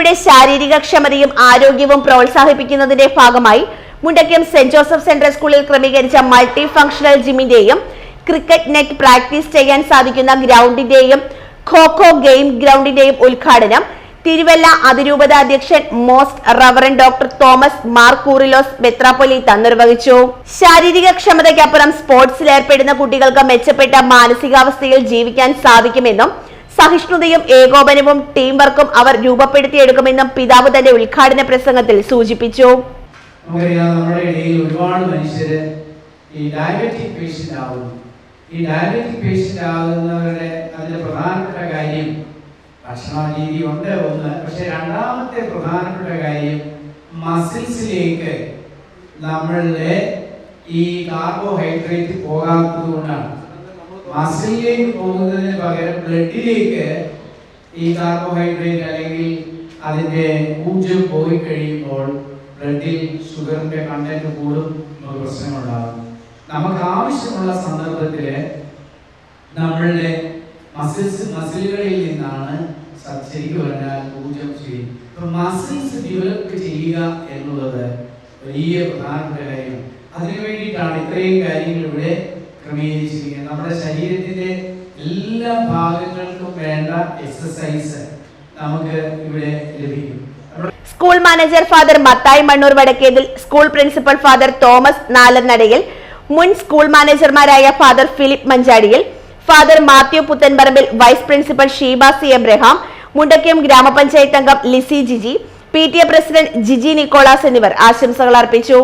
കുട്ടികളുടെ ശാരീരിക ക്ഷമതയും ആരോഗ്യവും പ്രോത്സാഹിപ്പിക്കുന്നതിന്റെ ഭാഗമായി മുണ്ടക്കം സെന്റ് ജോസഫ് സെൻട്രൽ സ്കൂളിൽ ക്രമീകരിച്ച മൾട്ടി ഫംഗ്ഷണൽ ജിമ്മിന്റെയും ക്രിക്കറ്റ് നെറ്റ് പ്രാക്ടീസ് ചെയ്യാൻ സാധിക്കുന്ന ഗ്രൗണ്ടിന്റെയും ഖോ ഖോ ഗെയിം ഗ്രൗണ്ടിന്റെയും ഉദ്ഘാടനം തിരുവല്ല അതിരൂപത അധ്യക്ഷൻ most reverend doctor Thomas Mar Koorilos മെത്രാപ്പൊലീത്ത നിർവഹിച്ചു ശാരീരിക ക്ഷമതയ്ക്കപ്പുറം സ്പോർട്സിൽ ഏർപ്പെടുന്ന കുട്ടികൾക്ക് മെച്ചപ്പെട്ട മാനസികാവസ്ഥയിൽ ജീവിക്കാൻ സാധിക്കുമെന്നും സഹിഷ്ണുതയും ഏകോപനവും ടീം വർക്കും അവർ രൂപപ്പെടുത്തിയെടുക്കുമെന്നും പിതാവ് തന്റെ ഉദ്ഘാടന പ്രസംഗത്തിൽ സൂചിപ്പിച്ചു. നമ്മുടെ ഇടയിൽ ഈ ഡയബറ്റിക് ഈ ഡയബറ്റിക് കാര്യം ഉണ്ട് ഒന്ന്. പക്ഷെ രണ്ടാമത്തെ പ്രധാനപ്പെട്ട കാര്യം മസിൽസിലേക്ക് നമ്മളുടെ ഈ കാർബോഹൈഡ്രേറ്റ് പോകാത്തത് കൊണ്ടാണ്. മസിലിലേക്ക് പോകുന്നതിന് പകരം ബ്ലഡിലേക്ക് ഈ കാർബോഹൈഡ്രേറ്റ് അല്ലെങ്കിൽ അതിന്റെ ഊർജം പോയി കഴിയുമ്പോൾ ബ്ലഡിൽ ഷുഗറിന്റെ കണ്ടന്റ് കൂടും നമുക്ക് പ്രശ്നമുണ്ടാകും. നമുക്ക് ആവശ്യമുള്ള സന്ദർഭത്തിൽ നമ്മളുടെ മസിൽസ് മസിലുകളിൽ നിന്നാണ് ശരിക്കും പറഞ്ഞാൽ ഊർജം ചെയ്യും അപ്പൊ മസിൽസ് ഡെവലപ്പ് ചെയ്യുക എന്നുള്ളത് വലിയ പ്രധാനപ്പെട്ട കാര്യം. അതിനു വേണ്ടിയിട്ടാണ് ഇത്രയും കാര്യങ്ങൾ ഇവിടെ ക്രമീകരിച്ചിരിക്കുന്നത്. നമ്മുടെ ശരീരത്തിന്റെ എല്ലാ ഭാഗങ്ങൾക്കും വേണ്ട എക്സസൈസ് നമുക്ക് ഇവിടെ ലഭിക്കും. School manager father Mathai Mannoor Vadakkethil school principal father Thomas Nalanadayil മുൻ school മാനേജർമാരായ father Philip Manjadiyil father Mathew Puthenparambil vice principal Sheeba C Abraham Mundakayam ഗ്രാമപഞ്ചായത്ത് അംഗം Lissy Jiji P T A president Jiji Nicholas എന്നിവർ ആശംസകൾ അർപ്പിച്ചു.